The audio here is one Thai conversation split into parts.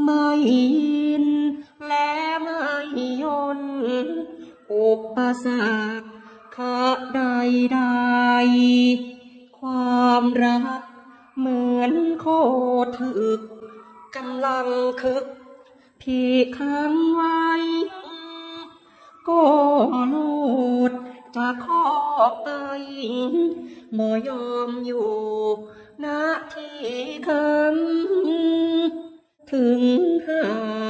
ไม่ยิน และไม่ยนอุปสรรคขะใดใดความรักเหมือนโคถึกกำลังคึก ที่ค้างไว้ก็โลดจะขอไปบ่ยอมอยู่ณที่คัน ถึงหา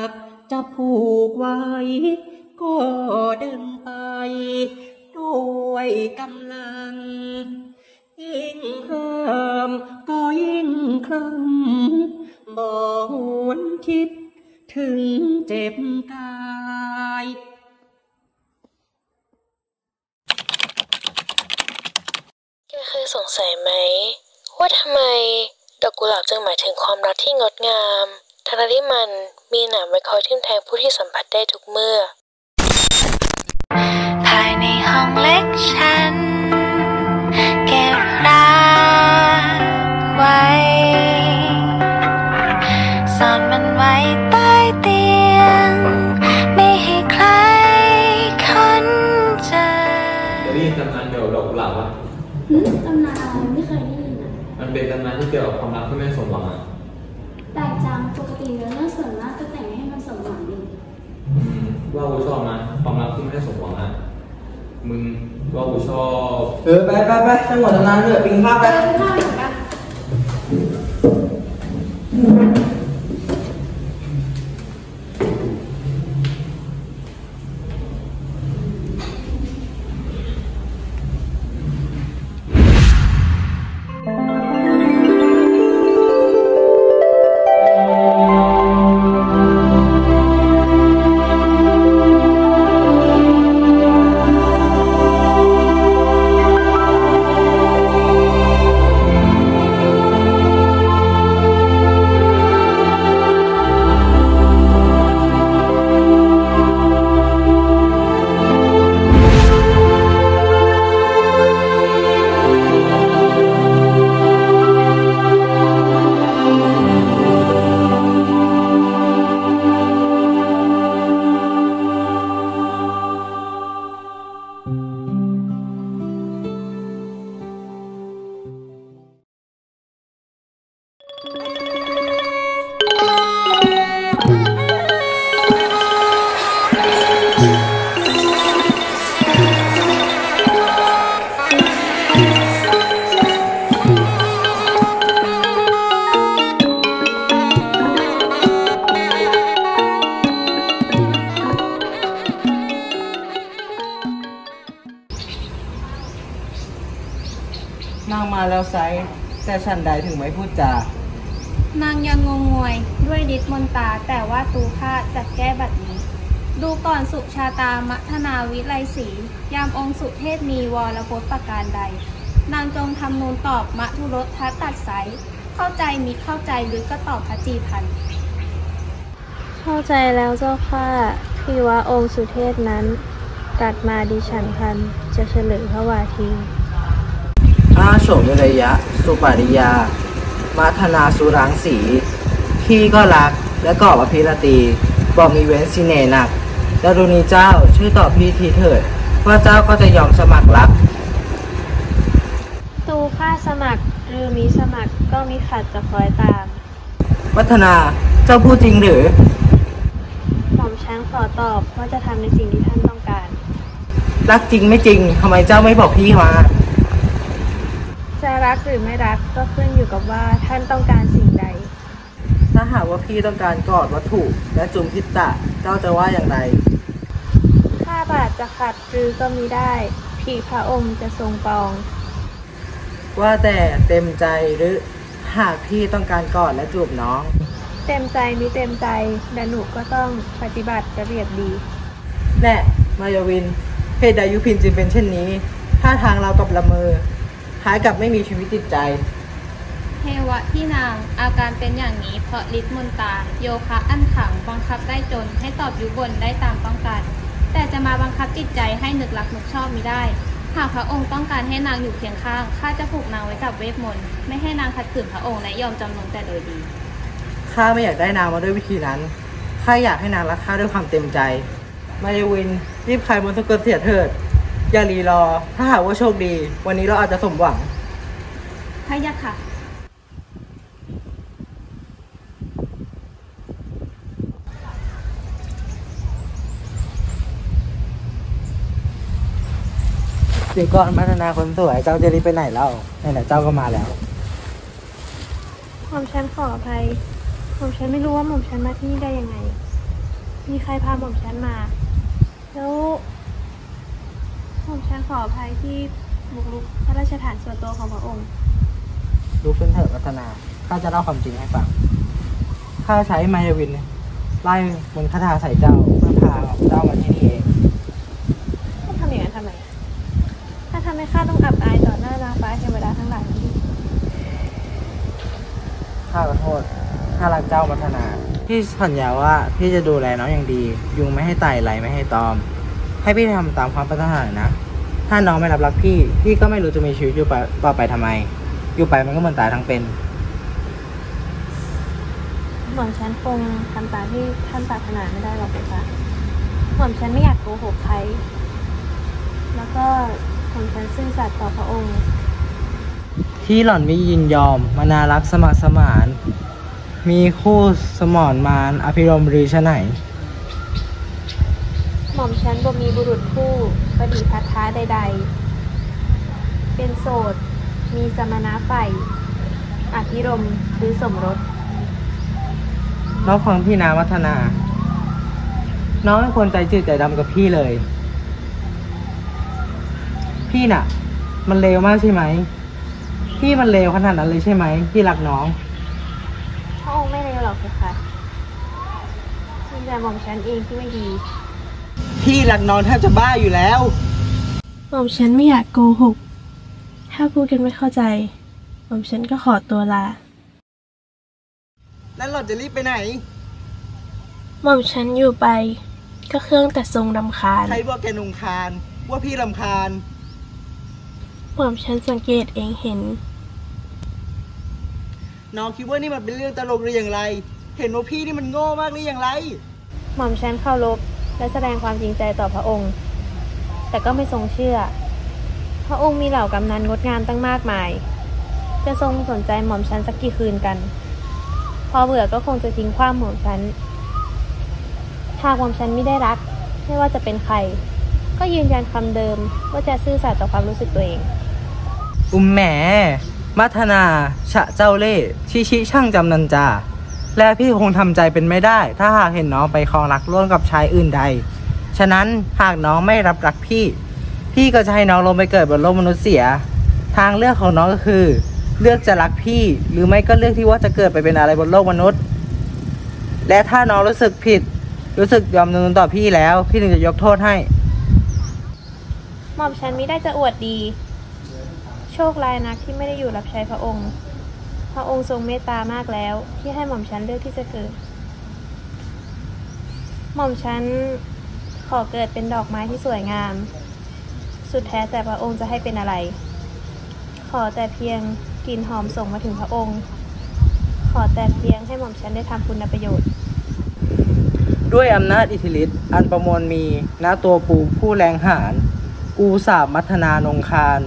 กจะผูกไว้ ก็เดินไป ด้วยกำลัง ยิ่งห้ามก็ยิ่งคลั่งบ่หวนคิด ถึงเจ็บกายแกเคยสงสัยไหม ว่าทำไมดอกกุหลาบจึงหมายถึงความรักที่งดงาม ทั้งที่มันมีหนามไว้คอยทิ่มแทงผู้ที่สัมผัสได้ทุกเมื่อ ภายในห้องเล็กฉัน เก็บรักไว้ซ่อนมันไว้ใต้เตียง ไม่ให้ใครคนเจอเคยได้ยินตำนานเกี่ยวกับดอกกุหลาบปะหืมตำนานอะไรไม่เคยได้ยินอะ มันเป็นตำนานที่เกี่ยวกับความรักที่ไม่สมหวังอะ แปลกจังปกติเนื้อเรื่องส่วนมากจะแต่งให้มันสมหวังดีอืมว่ากูชอบนะความรักที่ไม่สมหวังอะมึงว่ากูชอบเออไปไปไปช่างหมดตำนานเถอะปิงภาพไป เออข้าวเหมือนกันน งยังงงงวยด้วยฤทธิ์มนตราแต่ว่าตูค่าจัดแก้บัดนี้ ดูก่อนสุชาตามัทนาวิไลศรียามองค์สุเทพมีวรพจน์ประการใด นางจงทำนูนตอบมัทุรสทัดตัดไสเข้าใจมิเข้าใจหรือก็ตอบพระจีพันธ์เข้าใจแล้วเจ้าค่ะที่ว่าองค์สุเทพนั้นตรัดมาดิฉันพันจะเฉลยพระวาทีอาโฉมวิริยะ สุปาริยามัทนาสุรังสี พี่ก็รัก และก็อภิรตีบอกมีเว้นสิเนหนักดารุณีเจ้าช่วยตอบพี่ทีเถิดว่าเจ้าก็จะยอมสมัครรักตูค่าสมัครหรือมีสมัครก็มีขัดจะคอยตาม วัฒนาเจ้าพูดจริงหรือหม่อมช้างขอตอบว่าจะทำในสิ่งที่ท่านต้องการ รักจริงไม่จริงทำไมเจ้าไม่บอกพี่มา จะรักหรือไม่รักก็ขึ้นอยู่กับว่าท่านต้องการสิ่งใดถ้า หากว่าพี่ต้องการกอดวัตถุและจุมพิตตะเจ้าจะว่าอย่างไร ข้าบาทจะขัดหรือก็มีได้ผีพระองค์จะทรงปรอง ว่าแต่เต็มใจหรือหากพี่ต้องการกอดและจูบน้อง เต็มใจมิเต็มใจแต่หนูก็ต้องปฏิบัติระเบียบดี แน่มายาวินเหตุใดยุพินจึงเป็นเช่นนี้ท่าทางเรากับละเมอคล้ายกับไม่มีชีวิตจิตใจ เทวะที่นางอาการเป็นอย่างนี้เพราะฤทธิ์มนตราโยคะอันขังบังคับได้จนให้ตอบยุบนได้ตามต้องการ แต่จะมาบังคับจิตใจให้นึกรักนึกชอบมิได้ หากพระองค์ต้องการให้นางอยู่เคียงข้างข้าจะผูกนางไว้กับเวทมนต์ไม่ให้นางขัดขืนพระองค์และยอมจำนนแต่โดยดีข้าไม่อยากได้นางมาด้วยวิธีนั้นข้าอยากให้นางรักข้าด้วยความเต็มใจมายาวินรีบคลายมนต์สะกดเสียเถิดอย่ารีรอ ถ้าหากว่าโชคดี วันนี้เราอาจจะสมหวังพระยะค่ะ เดี๋ยวก่อนพัฒนาคนสวยเจ้าจะรีบไปไหนเล่าไหนๆเจ้าก็มาแล้ว หม่อมฉันขออภัยหม่อมฉันไม่รู้ว่าหม่อมฉันมาที่นี่ได้ยังไง มีใครพาหม่อมฉันมา แล้วหม่อมฉันขออภัยที่บุกรุกพระราชฐานส่วนตัวของพระองค์ลุกขึ้นเถิดพัฒนา ข้าจะเล่าความจริงให้ฟัง ข้าใช้มายาวินไล่มนต์คาถาใส่เจ้าเพื่อพาเจ้ามาที่นี่เอง ถ้าทำอย่างนั้นทำไม ถ้าทำให้ข้าต้องอับอายต่อหน้านางฟ้าเทวดาทั้งหลายนี่ ข้าขอโทษข้ารักเจ้าพัฒนา พี่สัญญาว่าพี่จะดูแลน้องอย่างดี ยุงไม่ให้ไต่ไรไม่ให้ตอม ให้พี่ทำตามความปรารถนานะ ถ้าน้องไม่รับรักพี่ พี่ก็ไม่รู้จะมีชีวิตอยู่ไปต่อไปทำไม อยู่ไปมันก็เหมือนตายทั้งเป็นหม่อมฉันคงทำตามที่ท่านปรารถนาไม่ได้หรอกนะคะหม่อมฉันไม่อยากโกหกใคร แล้วก็หม่อมฉันซื่อสัตย์ต่อพระองค์ ที่หล่อนไม่ยินยอมมานารักสมัครสมาน มีคู่สมอนมานอภิรมย์หรือชะไหน หม่อมฉันบ่มีบุรุษคู่ประดิพัทธาใด ๆ เป็นโสด มีสมณะใฝ่อภิรมย์หรือสมรสน้องฟังพี่นาวัฒนา น้องเป็นคนใจจืดใจดำกับพี่เลย พี่น่ะ มันเลวมากใช่ไหม พี่มันเลวขนาดนั้นเลยใช่ไหมพี่รักน้อง พระองค์ไม่เลวหรอกค่ะมีแต่หม่อมฉันเองที่ไม่ดีพี่รักน้องแทบจะบ้าอยู่แล้ว หม่อมฉันไม่อยากโกหก ถ้าพูดกันไม่เข้าใจ หม่อมฉันก็ขอตัวลา แล้วหล่อนจะรีบไปไหน หม่อมฉันอยู่ไป ก็เครื่องแต่ทรงรำคาญ ใครบอกแกนงคารว่าพี่รำคาญ หม่อมฉันสังเกตเองเห็น น้องคิดว่านี่มันเป็นเรื่องตลกหรืออย่างไร เห็นว่าพี่นี่มันโง่มากหรืออย่างไร หม่อมฉันเคารพและแสดงความจริงใจต่อพระองค์ แต่ก็ไม่ทรงเชื่อ พระองค์มีเหล่ากำนันงดงามตั้งมากมาย จะทรงสนใจหม่อมฉันสักกี่คืนกัน พอเบื่อก็คงจะทิ้งความหม่อมฉันหากหม่อมฉันไม่ได้รัก ไม่ว่าจะเป็นใคร ก็ยืนยันคำเดิมว่าจะซื่อสัตย์ต่อความรู้สึกตัวเอง อุ้มแหม มัทนา ชะเจ้าเล่ชิชิช่างจำนันจา และพี่คงทำใจเป็นไม่ได้ ถ้าหากเห็นน้องไปครองรักร่วมกับชายอื่นใด ฉะนั้นหากน้องไม่รับรักพี่ พี่ก็จะให้น้องลงไปเกิดบนโลกมนุษย์เสีย ทางเลือกของน้องก็คือ เลือกจะรักพี่ หรือไม่ก็เลือกที่ว่าจะเกิดไปเป็นอะไรบนโลกมนุษย์ และถ้าน้องรู้สึกผิด รู้สึกยอมจำนนต่อพี่แล้ว พี่ถึงจะยกโทษให้หม่อมฉันมิได้จะอวดดี โชคร้ายนักที่ไม่ได้อยู่รับใช้พระองค์ พระองค์ทรงเมตตามากแล้ว ที่ให้หม่อมฉันเลือกที่จะเกิด หม่อมฉันขอเกิดเป็นดอกไม้ที่สวยงาม สุดแท้แต่พระองค์จะให้เป็นอะไร ขอแต่เพียงกลิ่นหอมส่งมาถึงพระองค์ ขอแต่เพียงให้หม่อมฉันได้ทำคุณประโยชน์ ด้วยอำนาจอิทธิฤทธิ์อันประมวลมีณตัวปูผู้แรงหาร กูสาบมัทนานงคาร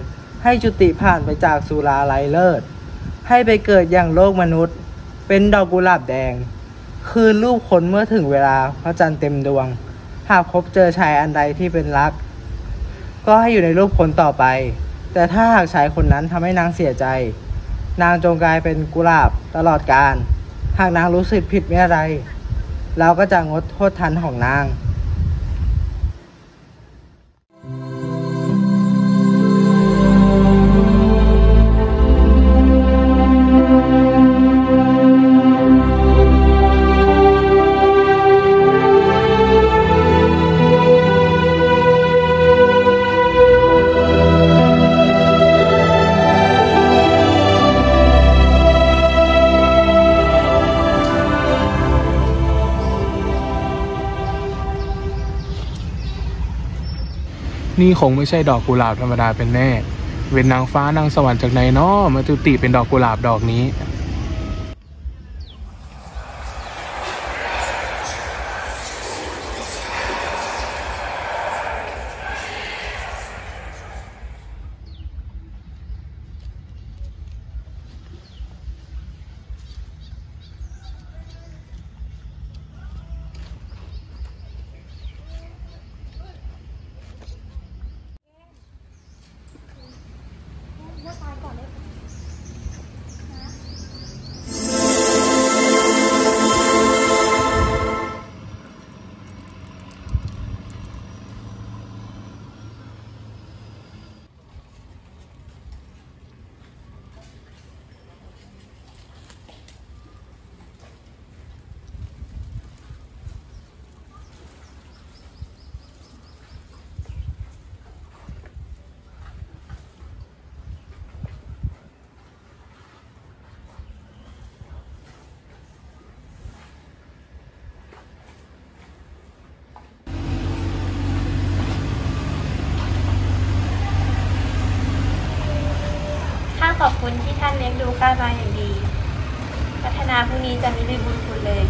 ให้จุติผ่านไปจากสุราไลเลิศ ให้ไปเกิดอย่างโลกมนุษย์ เป็นดอกกุหลาบแดง คืนรูปคนเมื่อถึงเวลาพระจันทร์เต็มดวง หากพบเจอชายอันใดที่เป็นรัก ก็ให้อยู่ในรูปคนต่อไป แต่ถ้าหากชายคนนั้นทำให้นางเสียใจ นางจงกลายเป็นกุหลาบตลอดกาลหากนางรู้สึกผิดเมื่อไร เราก็จะงดโทษทันของนาง นี่คงไม่ใช่ดอกกุหลาบธรรมดาเป็นแน่ เป็นนางฟ้านางสวรรค์จากไหนนาะมาจุติเป็นดอกกุหลาบดอกนี้ เลี้ยงดูข้ามาอย่างดี พัฒนาพรุ่งนี้จะไม่ลืมบุญคุณเลย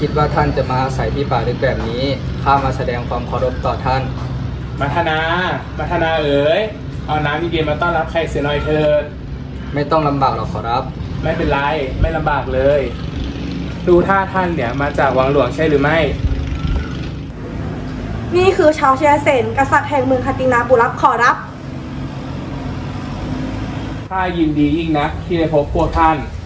คิดว่าท่านจะมาอาศัยที่ป่าลึกแบบนี้ ข้ามาแสดงความเคารพต่อท่าน มัทนา มัทนาเอ๋ย เอาน้ำเย็นๆมาต้อนรับใครเสียหน่อยเถิด ไม่ต้องลำบากหรอกขอรับ ไม่เป็นไร ไม่ลำบากเลย ดูท่าท่านเนี่ยมาจากวังหลวงใช่หรือไม่ นี่คือชาวเชียเซนกษัตริย์แห่งเมืองคตินาบุรับขอรับ ข้ายินดียิ่งนะที่ได้พบพวกท่านน้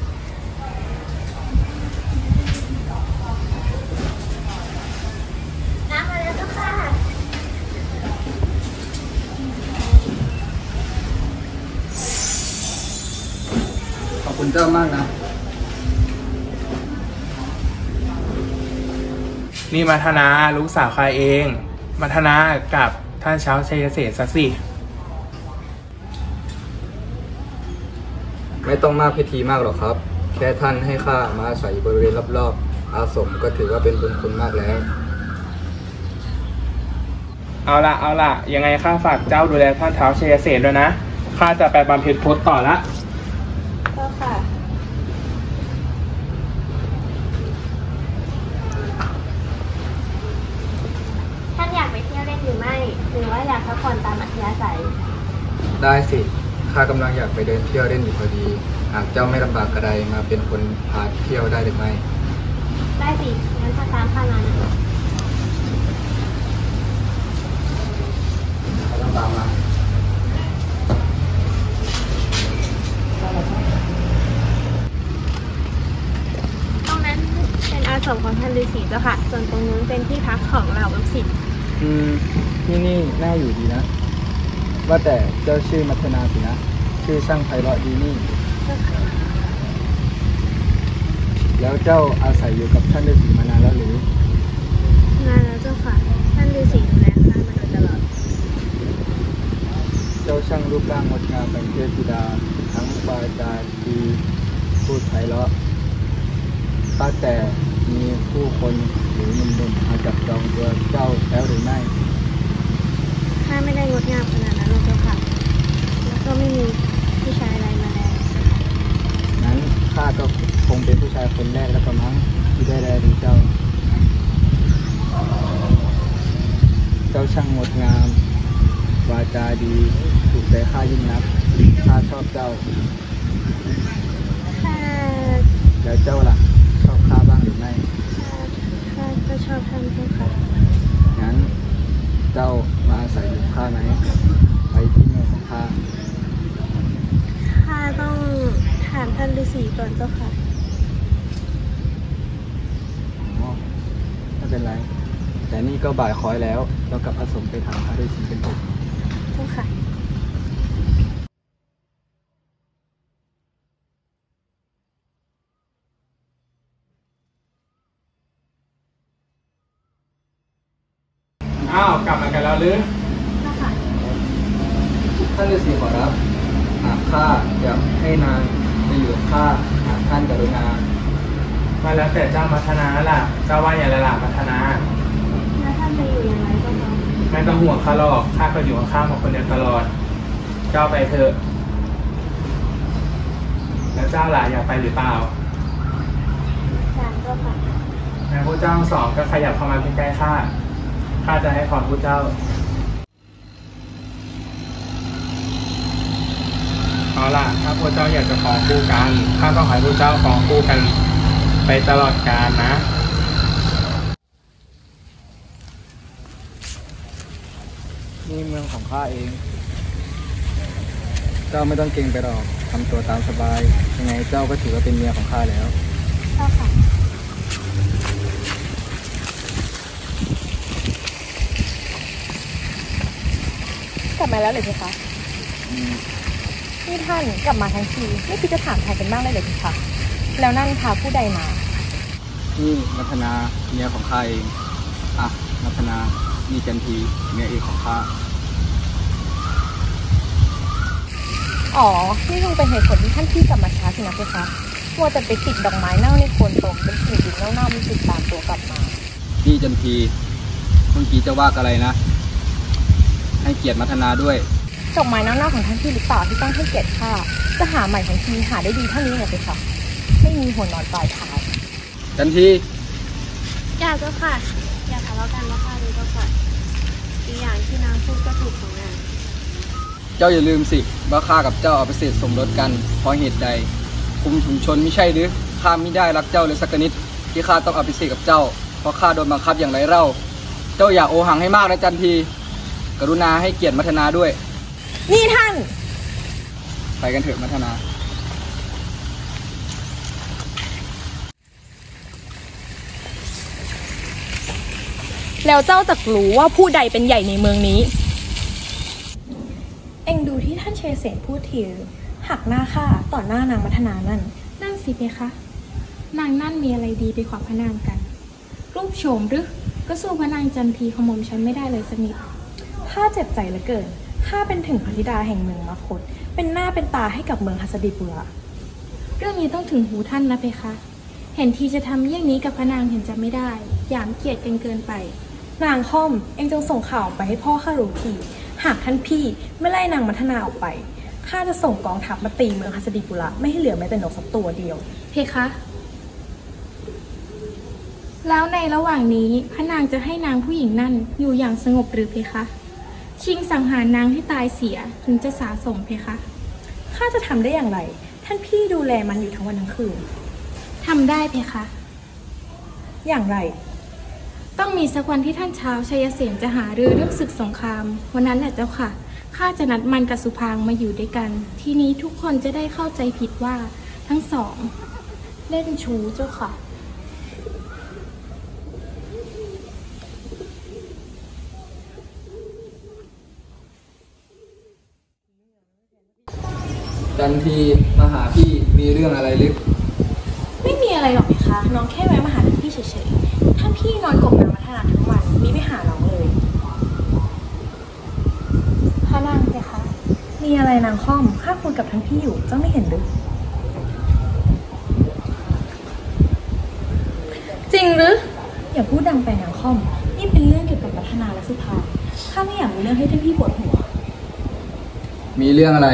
เจ้ามากนะ นี่มัทนาลูกสาวข้าเอง มัทนากับท่านเช้าชัยเศรษฐ์ซะสิ ไม่ต้องมากพิธีมากหรอกครับ แค่ท่านให้ข้ามาอาศัยอยู่บริเวณรอบๆ อาสมก็ถือว่าเป็นบุญคุณมากแล้ว เอาละเอาละยังไงข้าฝากเจ้าดูแลท่านเท้าชัยเศรษฐ์ด้วยนะ ข้าจะไปบำเพ็ญพจน์ต่อละ ก็ค่ะ ท่านอยากไปเที่ยวเล่นหรือไม่ หรือว่าอยากพักผ่อนตามอัธยาศัย ได้สิข้ากำลังอยากไปเดินเที่ยวเล่นอยู่พอดี หากเจ้าไม่ลำบากกระไดมาเป็นคนพาเที่ยวได้หรือไม่ ได้สิงั้นพาตามข้ามานะต้องตามมาตรงนั้นเป็นอาสมของท่านฤาษีเจ้าค่ะ ส่วนตรงนู้นเป็นที่พักของเหล่าลูกศิษย์อืมที่นี่น่าอยู่ดีนะ ว่าแต่ เจ้าชื่อมัทนาสินะ ชื่อช่างไพเราะดีนี่เจ้าค่ะแล้วเจ้าอาศัยอยู่กับท่านฤาษีมานานแล้วหรือ นานแล้วเจ้าค่ะ ท่านฤาษีดูแลข้ามาโดยตลอด เจ้าช่างรูปร่างงดงามเป็นเทพธิดา ทั้งวาจาดีพูดไพเราะป้าแต่มีผู้คนหรือหนุ่มๆมาจับจองตัวเจ้าแล้วหรือไม่ ข้าไม่ได้งดงามขนาดนั้นหรอ ก็ไม่มีผู้ชายอะไรมาแล้วนั้นข้าก็คงเป็นผู้ชายคนแรกแล้วก็มั้งที่ได้แลดูเจ้า เจ้าช่างงดงาม วาจาดีถูกใจข้ายิ่งนักข้าชอบเจ้า ข้าแล้วเจ้าล่ะ ชอบข้าบ้างหรือไม่ ข้าก็ชอบท่านเจ้าค่ะงั้น จ้าค่ะไม่เป็นไร แต่นี่ก็บ่ายคอยแล้ว เรากลับผสมไปทามพระฤาษีกันเถอะเจ้าค่ะ อ้าวกลับมากันแล้วหรือค่ะ ท่านฤาษีขอรับหากข้าอยากให้นาง ไปอยู่กับข้าหากท่านกรุณามาแล้วแต่เจ้ามัทนาแล้วล่ะเจ้าว่าอย่างไรล่ะมัทนาแล้วท่านจะอยู่อย่างไรเจ้าคะไม่ต้องห่วงข้าหรอกข้าก็อยู่ข้างๆมาคนเดียวตลอด เจ้าไปเถอะ แล้วเจ้าล่ะอยากไปหรือเปล่าอยากเจ้าค่ะงั้นพวกเจ้าทั้งสองก็ขยับเข้ามาใกล้ๆข้าข้าจะให้พรพวกเจ้า เอาล่ะ ถ้าพวกเจ้าอยากจะของคู่กัน ข้าต้องให้พวกเจ้าของคู่กัน ไปตลอดกาลนะนี่เมืองของข้าเอง เจ้าไม่ต้องเกรงไปหรอกทำตัวตามสบาย ยังไงเจ้าก็ถือว่าเป็นเมียของข้าแล้วเจ้าค่ะกลับมาแล้วเลยเพคะ นี่ท่านกลับมาทั้งทีไม่คิดจะถามไทยกันบ้างเลยเลยเพคะแล้วนั่นพาผู้ใดมานี่มัทนาเมียของข้าเองอะมัทนานี่จันทีเมียเอกของข้าอ๋อนี่คงเป็นเหตุผลที่ท่านพี่กลับมาช้าสินะเพคะมัวแต่ไปติดดอกไม้เน่าในโคนตมเป็นกลิ่นดินเน่าๆมันติดตามตัวกลับมานี่จันทีเมื่อกี้จะว่าอะไรนะ ให้เกียรติมัทนาด้วย ดอกไม้เน่าๆของท่านพี่หรือเปล่าที่ต้องให้เกียรติข้าจะหาใหม่ทั้งทีหาได้ดีเท่านี้เหรอเพคะไม่มีหัวนอนปลายเท้าจันทีอย่าเจ้าค่ะ อย่าทะเลาะกันนะคะเลยเจ้าค่ะอีกอย่างที่นางพูดก็ถูกของนางเจ้าอย่าลืมสิว่าข้ากับเจ้าเอาไปเสร็จสมรสกันเพราะเหตุใดคุมถุงชนไม่ใช่หรือข้าไม่ได้รักเจ้าเลยสักนิดที่ข้าต้องเอาไปเสกกับเจ้า เพราะข้าโดนบังคับอย่างไรเล่า เจ้าอย่าโอหังให้มากนะจันที กรุณาให้เกียรติมัทนาด้วย นี่ท่าน ไปกันเถอะมัทนา แล้วเจ้าจะรู้ว่าผู้ใดเป็นใหญ่ในเมืองนี้ เอ็งดูที่ท่านเชยเสนพูดทีหักหน้าข้าต่อหน้านางมัทนานั่น นั่นสิเพคะ นางนั่นมีอะไรดีไปกว่าพระนางกัน รูปโฉมหรือก็สู้พระนางจันทีขโมมฉันไม่ได้เลยสักนิดข้าเจ็บใจเหลือเกิน ข้าเป็นถึงพระธิดาแห่งเมืองมคต เป็นหน้าเป็นตาให้กับเมืองฮัสดิปุระเรื่องนี้ต้องถึงหูท่านนะเพคะ เห็นทีจะทำเยี่ยงนี้กับพระนางเห็นจะไม่ได้หยามเกียรติกันเกินไป นางค่อมเอ็งจงส่งข่าวไปให้พ่อข้ารู้ทีหากท่านพี่ไม่ไล่นางมัทนาออกไปข้าจะส่งกองทัพมาตีเมืองฮัสดิปุระไม่ให้เหลือแม้แต่นกสักตัวเดียว เพคะ แล้วในระหว่างนี้พระนางจะให้นางผู้หญิงนั่นอยู่อย่างสงบหรือเพคะ ชิงสังหารนางให้ตายเสียถึงจะสาสมเพคะ ข้าจะทำได้อย่างไร ท่านพี่ดูแลมันอยู่ทั้งวันทั้งคืนทำได้เพคะ อย่างไร ต้องมีสักวันที่ท่านเช้าวชัยเสนจะหารือเรื่องศึกสงคราม วันนั้นแหละเจ้าค่ะ ข้าจะนัดมันกับสุพางมาอยู่ด้วยกัน ทีนี้ทุกคนจะได้เข้าใจผิดว่าทั้งสอง เล่นชู้เจ้าค่ะ จันทีมาหาพี่มีเรื่องอะไรลึกไม่มีอะไรหรอกนะคะ น้องแค่แวะมาหาท่านพี่เฉยๆท่านพี่นอนกบนางมัทนาทั้งวันมิไม่หาน้องเลยพระนางเพคะมีอะไรนางค่อมข้าคุยกับท่านพี่อยู่เจ้าไม่เห็นหรือจริงหรืออย่าพูดดังไปนางค่อม นี่เป็นเรื่องเกี่ยวกับมัทนาและสุภาข้าไม่อยากมีเรื่องให้ท่านพี่ปวดหัว มีเรื่องอะไร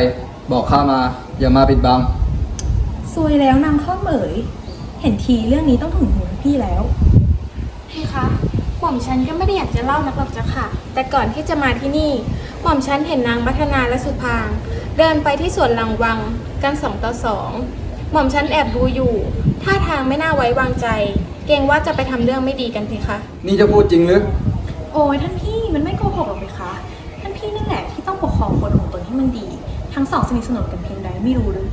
บอกข้ามา อย่ามาปิดบัง ซวยแล้วนางข้อเหมย เห็นทีเรื่องนี้ต้องถึงหูท่านพี่แล้วเพคะ หม่อมฉันก็ไม่ได้อยากจะเล่านักหรอกจ้ะค่ะ แต่ก่อนที่จะมาที่นี่ หม่อมฉันเห็นนางมัทนาและสุพาง เดินไปที่สวนหลังวังกันสองต่อสอง หม่อมฉันแอบดูอยู่ ท่าทางไม่น่าไว้วางใจ เกรงว่าจะไปทำเรื่องไม่ดีกันเพคะ นี่จะพูดจริงหรือ โอ้ยท่านพี่มันไม่โกหกหรอกไหมคะ ท่านพี่นั่นแหละที่ต้องปกครองคนของตนให้มันดี ทั้งสองสนิทสนมกันเพียงใดไม่รู้หรือ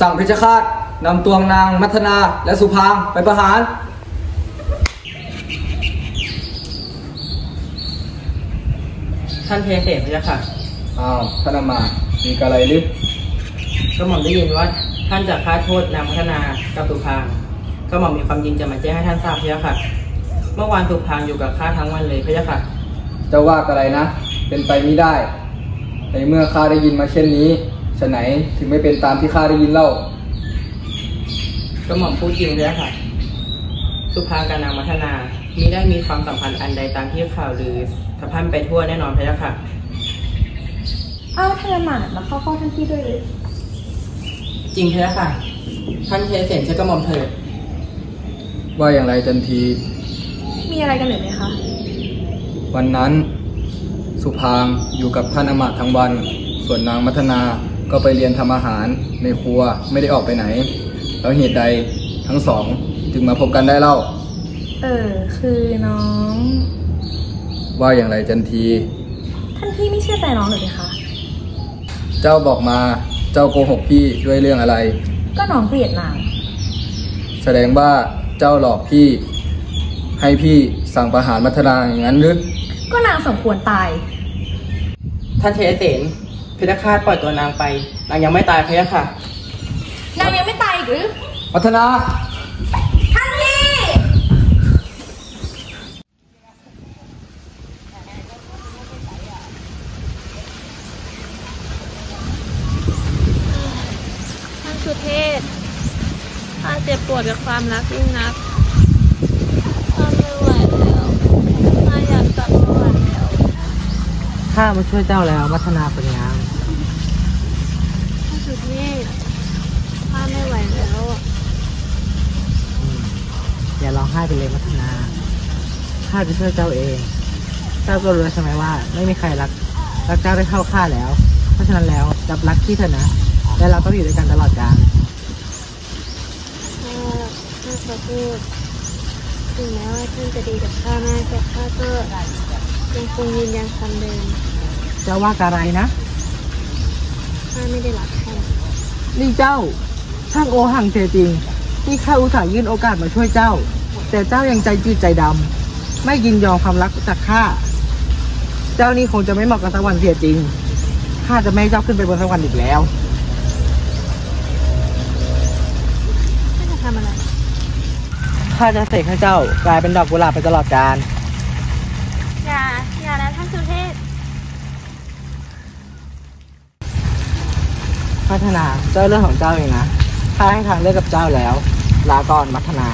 สั่งเพชฌฆาตนำตัวนางมัทนาและสุพางไปประหาร ท่านเทเสนพระเจ้าค่ะอ้าวท่านอามาตย์มีอะไรลึกก็หม่อมได้ยินว่าท่านจะฆ่าโทษนางพัฒนากับตุพางก็หม่อมมีความจริงจะมาแจ้งให้ท่านทราบพระเจ้าค่ะหมื่อวานสุพางอยู่กับข้าทั้งวันเลยพะยะค่ะเจ้าว่าอะไรนะ เป็นไปไม่ได้ ในเมื่อข้าได้ยินมาเช่นนี้ฉะไหนถึงไม่เป็นตามที่ข้าได้ยินเล่าก็หม่อมพูดจริงพะยะค่ะ สุพางกับนางมัทนามิได้มีความสัมพันธ์อันใดตามที่ข่าวลือสะพันไปทั่วแน่นอนพะยะค่ะอ้าวท่านอมาตย์มาเข้าเฝ้าท่านพี่ด้วยหรือจริงพะยะค่ะ ท่านเทเสนใช้กระหม่อมเถิดว่าอย่างไรจันที มีอะไรกันหรือไหมคะ วันนั้น สุพางอยู่กับท่านอมาตย์ทั้งวัน ส่วนนางมัทนาก็ไปเรียนทำอาหารในครัวไม่ได้ออกไปไหน แล้วเหตุใดทั้งสองจึงมาพบกันได้เล่า เออ คือน้อง ว่าอย่างไรจันที ท่านพี่ไม่เชื่อใจน้องหรือไหมคะ เจ้าบอกมาเจ้าโกหกพี่ด้วยเรื่องอะไร ก็น้องเกลียดนาง แสดงว่าเจ้าหลอกพี่ ให้พี่สั่งประหารมัทนาอย่างนั้นหรือ ก็นางสมควรตาย ท่านเทเสนเพชรฆาตปล่อยตัวนางไป นางยังไม่ตายพะยะค่ะ นางยังไม่ตายอีกหรือมัทนา ท่านพี่ ท่านสุเทพข้าเจ็บปวดกับความรักยิ่งนักข้าไม่ไหวแล้วข้าอยากกลับสวรรค์แล้ว ข้ามาช่วยเจ้าแล้วมัทนาเป็นงามท่านสุเทพข้าไม่ไหวแล้วอะอย่าร้องไห้ไปเลยมัทนาข้าจะช่วยเจ้าเอง เจ้าก็รู้แล้วใช่ไหมว่า ไม่มีใครรักรักเจ้าได้เท่าข้าแล้ว เพราะฉะนั้นแล้วจับรักที่เถอะนะ และเราต้องอยู่ด้วยกันตลอดกาลข้าข้าขอโทษถึงแม้ว่าท่านจะดีกับข้ามากแต่ข้าก็ ยังคงยืนยันคำเดิมเจ้าว่าอะไรนะข้าไม่ได้รักท่านนี่เจ้า ช่างโอหังเสียจริงนี่ข้าอุตส่าห์ยื่นโอกาสมาช่วยเจ้า แต่เจ้ายังใจจืดใจดำไม่ยินยอมความรักจากข้าเจ้านี่คงจะไม่เหมาะกับสวรรค์เสียจริงข้าจะไม่ให้เจ้าขึ้นไปบนสวรรค์อีกแล้วท่านจะทำอะไรข้าจะเสกให้เจ้ากลายเป็นดอกกุหลาบไปตลอดกาล อย่า อย่านะท่าน สุเทพ พัฒนาเจ้าเรื่องของเจ้าเองนะข้าให้ทางเลือกกับเจ้าแล้ว ลาก่อนมัฒนา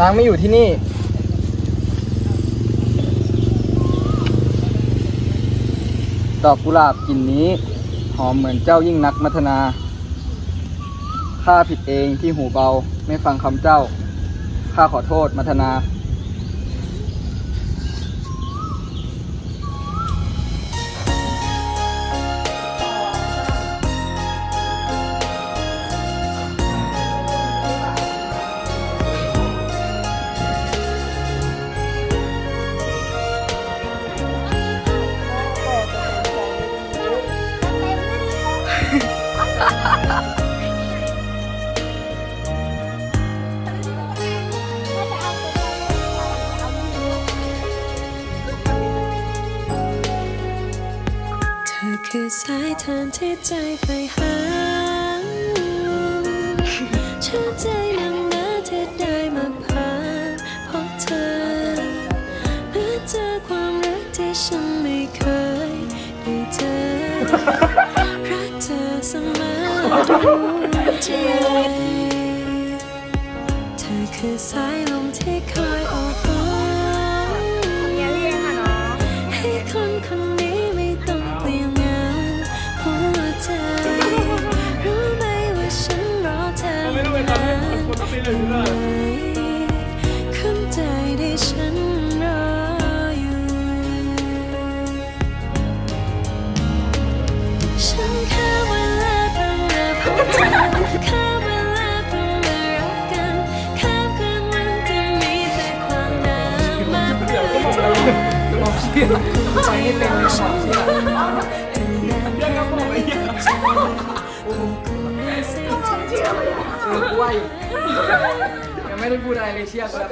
นางไม่อยู่ที่นี่ ดอกกุหลาบกลิ่นนี้ หอมเหมือนเจ้ายิ่งนักมัทนา ข้าผิดเองที่หูเบาไม่ฟังคำเจ้า ข้าขอโทษมัทนา ใจใฝ่หาชื่นใจนังนะที่ได้มาผ่านพบเธอเมื่อเจอความรักที่ฉันไม่เคยได้เจอ รักเธอเสมอหัวใจ เธอคือสายลมที่คอยโอบ ข้าใจได้ฉันรออยู่ฉันแค่เวลาเพิ่งมาพบเธอแค่เวลาเพิ่งมารักกันแค่คืนวันที่มีแต่ความรักมาเพื่อเธอใจเป็นฉันจะนานแค่ไหน ยังไม่ได้พูดอะไรเลยเชียร์ครับ